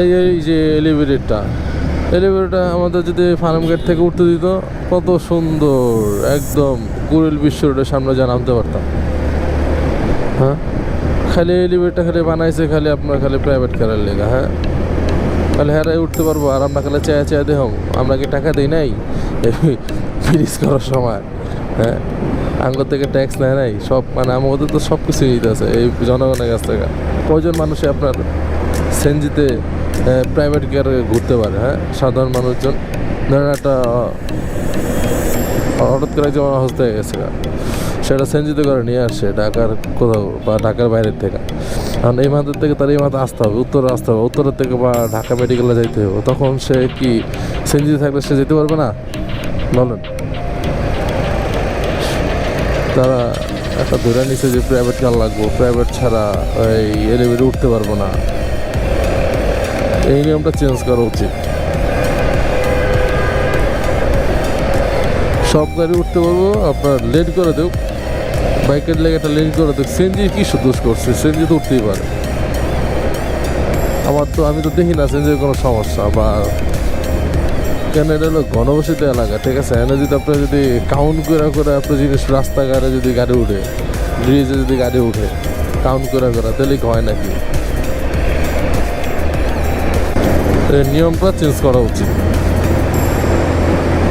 এই এই যে এলিভেটেডটা এলিভেটেডটা আমাদের যদি ফার্ম গেট থেকে উঠতে দিত, কত সুন্দর, একদম কুড়িল বিশ্ব রোডের সামনে যা নামতে পারতাম। হ্যাঁ? খালি এলিভেটটা খালি বানাইছে, খালি আপনার খালি প্রাইভেট কারের লেগা হ্যাঁ? তাহলে হ্যাঁ উঠতে পারব, আর আমরা খালি চেয়ে চেয়ে দেহ আমরা কি টাকা দিই নাই? ফ্রিজ করার সময় হ্যাঁ? আঙ্গুর থেকে ট্যাক্স নেয় নাই, সব মানে আমাদের তো সব কিছু নিতে আছে, এই জনগণের কাছ থেকে। কয়জন মানুষে আপনার সেনজিতে প্রাইভেট কারে ঘুরতে পারে হ্যাঁ? সাধারণ মানুষজন। ধরেন একটা হঠাৎ করে একজন অসুস্থ হয়ে গেছে। সেটা সেনজিতে করে নিয়ে আসছে ঢাকার কোথাও বা ঢাকার বাইরের থেকে। কারণ এই মাথার থেকে তার এই মাথা আসতে হবে, উত্তরে আসতে হবে। উত্তরের থেকে বা ঢাকা মেডিকেলে যাইতে হবে। তখন সে কি সেনজিতে থাকলে সে যেতে পারবে না? বলেন। তারা একটা ধরে নিছে যে প্রাইভেট কার লাগবো। প্রাইভেট ছাড়া এই এলিভেটে উঠতে পারব না। এই নিয়মটা চেঞ্জ করা উচিত। সব গাড়ি উঠতে পারব, আপনার লেট করে দেব বাইকের লেগে একটা লেট করে দেব সেনজি কি দোষ করছে? সেনজি তো উঠতেই পারে। আমার তো, আমি তো দেখি না সেনজির কোনো সমস্যা, বা কেন এটা হলো ঘনবসিত এলাকা, ঠিক আছে? এনে যদি আপনার যদি কাউন্ট করে করে আপনার জিনিস রাস্তাঘাটে যদি গাড়ি উঠে ব্রিজে যদি গাড়ি উঠে কাউন্ট করে করে, তাহলে হয় নাকি? নিয়মটা চেঞ্জ করা উচিত।